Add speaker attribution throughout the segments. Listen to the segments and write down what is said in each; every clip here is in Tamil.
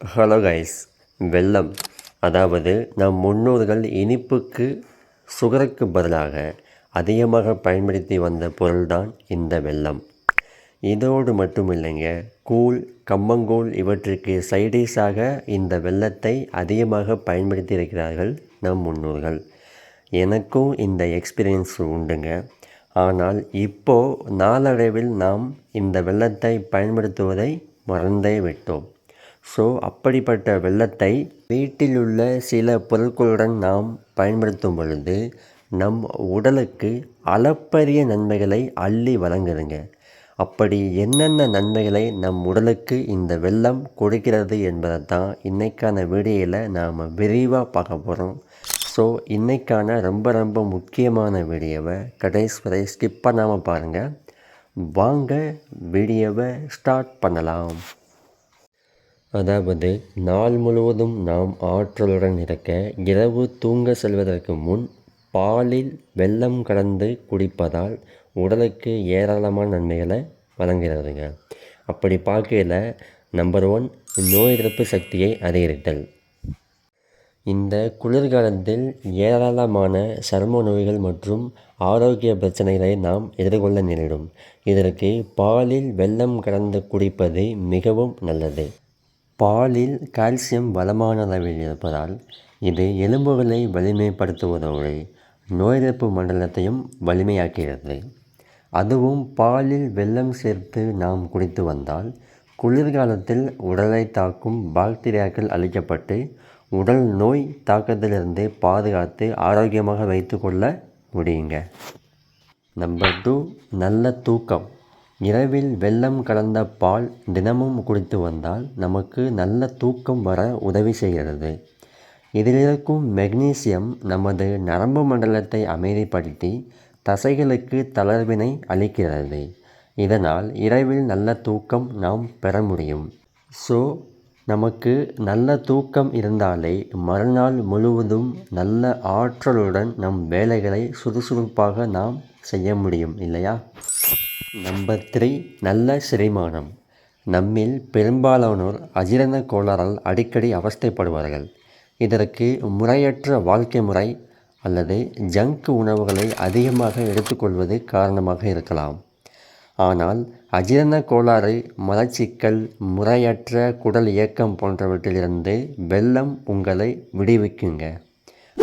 Speaker 1: ஹலோ கைஸ் வெள்ளம். அதாவது நம் முன்னோர்கள் இனிப்புக்கு சுகருக்கு பதிலாக அதிகமாக பயன்படுத்தி வந்த பொருள்தான் இந்த வெள்ளம். இதோடு மட்டும் இல்லைங்க கூழ் கம்மங்கூழ் இவற்றுக்கு சைடிஷாக இந்த வெள்ளத்தை அதிகமாக பயன்படுத்தி இருக்கிறார்கள் நம் முன்னோர்கள். எனக்கும் இந்த எக்ஸ்பீரியன்ஸ் உண்டுங்க. ஆனால் இப்போது நாளடைவில் நாம் இந்த வெள்ளத்தை பயன்படுத்துவதை மறந்தே விட்டோம். ஸோ அப்படிப்பட்ட வெள்ளத்தை வீட்டில் உள்ள சில பொருட்களுடன் நாம் பயன்படுத்தும் பொழுது நம் உடலுக்கு அளப்பரிய நன்மைகளை அள்ளி வழங்குதுங்க. அப்படி என்னென்ன நன்மைகளை நம் உடலுக்கு இந்த வெள்ளம் கொடுக்கிறது என்பதை தான் இன்றைக்கான வீடியோவில் நாம் விரிவாக பார்க்க போகிறோம் ஸோ இன்றைக்கான ரொம்ப ரொம்ப முக்கியமான வீடியோவை கடைசி வரை ஸ்கிப் பண்ணாமல் பாருங்கள் வாங்க வீடியோவை ஸ்டார்ட் பண்ணலாம். அதாவது நாள் முழுவதும் நாம் ஆற்றலுடன் இருக்க இரவு தூங்க செல்வதற்கு முன் பாலில் வெல்லம் கலந்து குடிப்பதால் உடலுக்கு ஏராளமான நன்மைகளை வழங்குகிறதுங்க. அப்படி பார்க்கையில் நம்பர் ஒன் நோய் எதிர்ப்பு சக்தியை அதிகரித்தல். இந்த குளிர்காலத்தில் ஏராளமான சரும நோய்கள் மற்றும் ஆரோக்கிய பிரச்சனைகளை நாம் எதிர்கொள்ள நேரிடும். இதற்கு பாலில் வெள்ளம் கலந்து குடிப்பது மிகவும் நல்லது. பாலில் கால்சியம் வளமான அளவில் இருப்பதால் இது எலும்புகளை வலிமைப்படுத்துவதோடு நோய் எதிர்ப்பு மண்டலத்தையும் வலிமையாக்குகிறது. அதுவும் பாலில் வெல்லம் சேர்த்து நாம் குடித்து வந்தால் குளிர்காலத்தில் உடலை தாக்கும் பாக்டீரியாக்கள் அழிக்கப்பட்டு உடல் நோய் தாக்கத்திலிருந்து பாதுகாத்து ஆரோக்கியமாக வைத்துக்கொள்ள முடியுங்க. நம்பர் டூ நல்ல தூக்கம். இரவில் வெல்லம் கலந்த பால் தினமும் குடித்து வந்தால் நமக்கு நல்ல தூக்கம் வர உதவி செய்கிறது. இதில் இருக்கும் மெக்னீசியம் நமது நரம்பு மண்டலத்தை அமைதிப்படுத்தி தசைகளுக்கு தளர்வினை அளிக்கிறது. இதனால் இரவில் நல்ல தூக்கம் நாம் பெற முடியும். ஸோ நமக்கு நல்ல தூக்கம் இருந்தாலே மறுநாள் முழுவதும் நல்ல ஆற்றலுடன் நம் வேலைகளை சுறுசுறுப்பாக நாம் செய்ய முடியும் இல்லையா? நம்பர் த்ரீ நல்ல செரிமானம் நம்மில் பெரும்பாலானோர் அஜீரண கோளாறால் அடிக்கடி அவஸ்தைப்படுவார்கள். இதற்கு முறையற்ற வாழ்க்கை முறை அல்லது ஜங்க் உணவுகளை அதிகமாக எடுத்துக்கொள்வது காரணமாக இருக்கலாம். ஆனால் அஜீரண கோளாறு மலச்சிக்கல் முறையற்ற குடல் இயக்கம் போன்றவற்றிலிருந்து வெள்ளம் உங்களை விடுவிக்குங்க.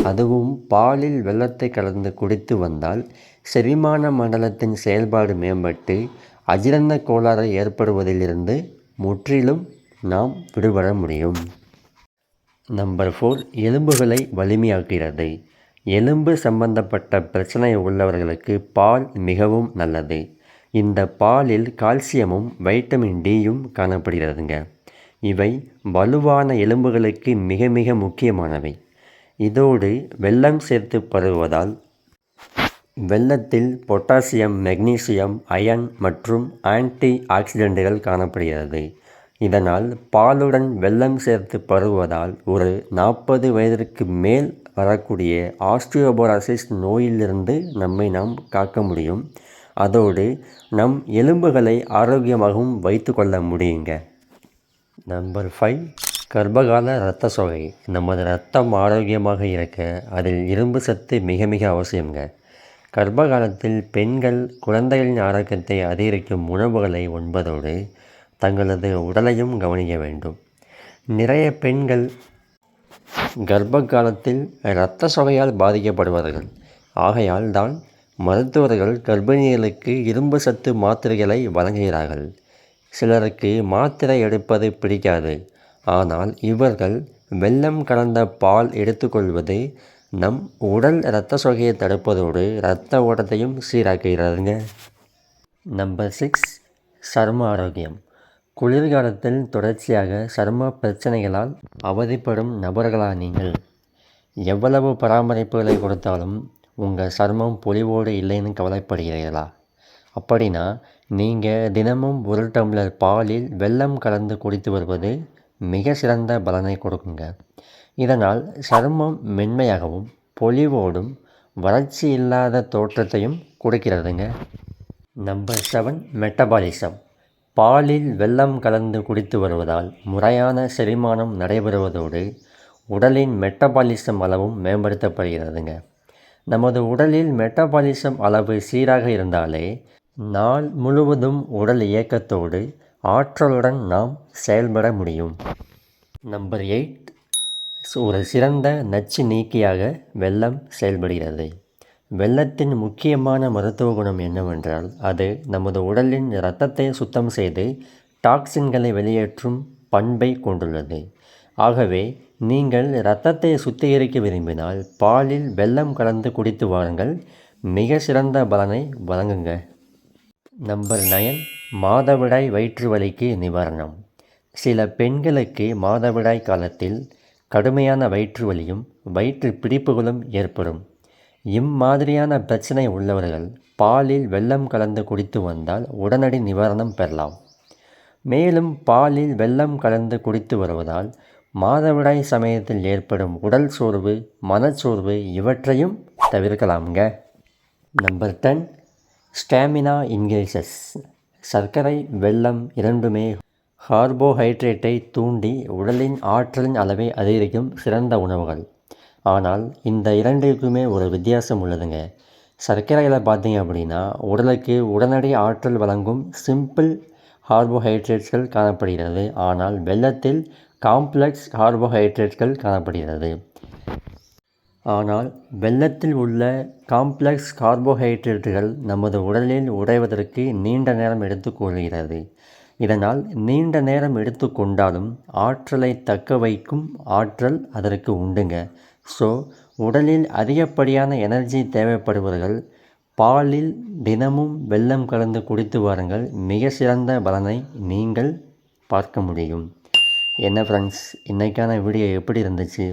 Speaker 1: அதுவும் பாலில் வெள்ளத்தை கலந்து குடித்து வந்தால் செரிமான மண்டலத்தின் செயல்பாடு மேம்பட்டு அஜீரண கோளாறு ஏற்படுவதிலிருந்து முற்றிலும் நாம் விடுபட முடியும். நம்பர் ஃபோர் எலும்புகளை வலிமையாக்குகிறது. எலும்பு சம்பந்தப்பட்ட பிரச்சனை உள்ளவர்களுக்கு பால் மிகவும் நல்லது. இந்த பாலில் கால்சியமும் வைட்டமின் டியும் காணப்படுகிறதுங்க. இவை வலுவான எலும்புகளுக்கு மிக மிக முக்கியமானவை. இதோடு வெள்ளம் சேர்த்து பருகுவதால் வெல்லத்தில் பொட்டாசியம் மெக்னீசியம் அயன் மற்றும் ஆன்டி ஆக்சிடென்ட்கள் காணப்படுகிறது. இதனால் பாலுடன் வெல்லம் சேர்த்து பருகுவதால் ஒரு நாற்பது வயதிற்கு மேல் வரக்கூடிய ஆஸ்டியோபோராசிஸ் நோயிலிருந்து நம்மை நாம் காக்க முடியும். அதோடு நம் எலும்புகளை ஆரோக்கியமாகவும் வைத்து கொள்ள முடியுங்க. நம்பர் ஃபைவ் கர்ப்பகால இரத்த சோகை. நமது ரத்தம் ஆரோக்கியமாக இருக்க அதில் இரும்பு சத்து மிக மிக அவசியங்க கர்ப்ப காலத்தில் பெண்கள் குழந்தைகளின் ஆரோக்கியத்தை அதிகரிக்கும் உணவுகளை உண்பதோடு தங்களது உடலையும் கவனிக்க வேண்டும். நிறைய பெண்கள் கர்ப்ப காலத்தில் இரத்த சோகையால் பாதிக்கப்படுவார்கள். ஆகையால் தான் மருத்துவர்கள் கர்ப்பிணிகளுக்கு இரும்பு சத்து மாத்திரைகளை வழங்குகிறார்கள். சிலருக்கு மாத்திரை எடுப்பது பிடிக்காது. ஆனால் இவர்கள் வெள்ளம் கலந்த பால் எடுத்துக்கொள்வது நம் உடல் இரத்த சோகையை தடுப்பதோடு இரத்த ஓட்டத்தையும் சீராக்குகிறதுங்க. நம்பர் சிக்ஸ் சரும ஆரோக்கியம். குளிர்காலத்தில் தொடர்ச்சியாக சரும பிரச்சனைகளால் அவதிப்படும் நபர்களா நீங்கள் எவ்வளவு பராமரிப்புகளை கொடுத்தாலும் உங்கள் சருமம் பொலிவோடு இல்லைன்னு கவலைப்படுகிறீர்களா? அப்படின்னா நீங்கள் தினமும் ஒரு டம்ளர் பாலில் வெள்ளம் கலந்து குடித்து வருவது மிக சிறந்த பலனை கொடுக்குங்க. இதனால் சருமம் மென்மையாகவும் பொலிவோடும் வறட்சி இல்லாத தோற்றத்தையும் கொடுக்கிறதுங்க. நம்பர் செவன் மெட்டபாலிசம் பாலில் வெள்ளம் கலந்து குடித்து வருவதால் முறையான செரிமானம் நடைபெறுவதோடு உடலின் மெட்டபாலிசம் அளவும் மேம்படுத்தப்படுகிறதுங்க. நமது உடலில் மெட்டபாலிசம் அளவு சீராக இருந்தாலே நாள் முழுவதும் உடல் இயக்கத்தோடு ஆற்றலுடன் நாம் செயல்பட முடியும். Number eight. ஒரு சிறந்த நச்சு நீக்கியாக வெள்ளம் செயல்படுகிறது. வெள்ளத்தின் முக்கியமான மருத்துவ குணம் என்னவென்றால் அது நமது உடலின் இரத்தத்தை சுத்தம் செய்து டாக்சின்களை வெளியேற்றும் பண்பை கொண்டுள்ளது. ஆகவே நீங்கள் இரத்தத்தை சுத்திகரிக்க விரும்பினால் பாலில் வெள்ளம் கலந்து குடித்து வாருங்கள். மிக சிறந்த பலனை வழங்குங்க. நம்பர் நயன் மாதவிடாய் வயிற்று வலிக்கு நிவாரணம். சில பெண்களுக்கு மாதவிடாய் காலத்தில் கடுமையான வயிற்று வலியும் வயிற்று பிடிப்புகளும் ஏற்படும். இம்மாதிரியான பிரச்சனை உள்ளவர்கள் பாலில் வெள்ளம் கலந்து குடித்து வந்தால் உடனடி நிவாரணம் பெறலாம். மேலும் பாலில் வெள்ளம் கலந்து குடித்து வருவதால் மாதவிடாய் சமயத்தில் ஏற்படும் உடல் சோர்வு மனச்சோர்வு இவற்றையும் தவிர்க்கலாம்ங்க. நம்பர் டென் ஸ்டாமினா இன்கிரீசஸ் சர்க்கரை வெல்லம் இரண்டுமே கார்போஹைட்ரேட்டை தூண்டி உடலின் ஆற்றலின் அளவை அதிகரிக்கும் சிறந்த உணவுகள். ஆனால் இந்த இரண்டிற்குமே ஒரு வித்தியாசம் உள்ளதுங்க. சர்க்கரையில் பார்த்தீங்க அப்படின்னா உடலுக்கு உடனடி ஆற்றல் வழங்கும் சிம்பிள் கார்போஹைட்ரேட்ஸ்கள் காணப்படுகிறது. ஆனால் வெள்ளத்தில் காம்ப்ளெக்ஸ் கார்போஹைட்ரேட்கள் காணப்படுகிறது. ஆனால் வெல்லத்தில் உள்ள காம்ப்ளெக்ஸ் கார்போஹைட்ரேட்டுகள் நமது உடலில் உடைவதற்கு நீண்ட நேரம் எடுத்துக்கொள்கிறது இதனால் நீண்ட நேரம் எடுத்துக்கொண்டாலும் ஆற்றலை தக்க வைக்கும் ஆற்றல் அதற்கு உண்டுங்க. ஸோ உடலில் அதிகப்படியான எனர்ஜி தேவைப்படுபவர்கள் பாலில் தினமும் வெள்ளம் கலந்து குடித்து வாருங்கள். மிக சிறந்த பலனை நீங்கள் பார்க்க முடியும். என்ன ஃப்ரெண்ட்ஸ் இன்றைக்கான வீடியோ எப்படி இருந்துச்சு?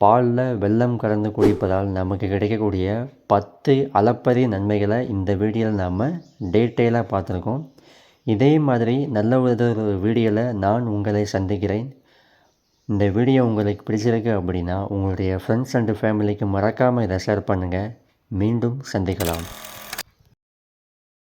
Speaker 1: பாலில் வெல்லம் கலந்து குடிப்பதால் நமக்கு கிடைக்கக்கூடிய பத்து அளப்பரிய நன்மைகளை இந்த வீடியோவில் நாம் டீட்டெயிலாக பார்த்துருக்கோம். இதே மாதிரி நல்ல ஒரு வீடியோவில் நான் உங்களை சந்திக்கிறேன். இந்த வீடியோ உங்களுக்கு பிடிச்சிருக்கு அப்படின்னா உங்களுடைய ஃப்ரெண்ட்ஸ் அண்டு ஃபேமிலிக்கு மறக்காமல் இதை ஷேர் பண்ணுங்கள் மீண்டும் சந்திக்கலாம்.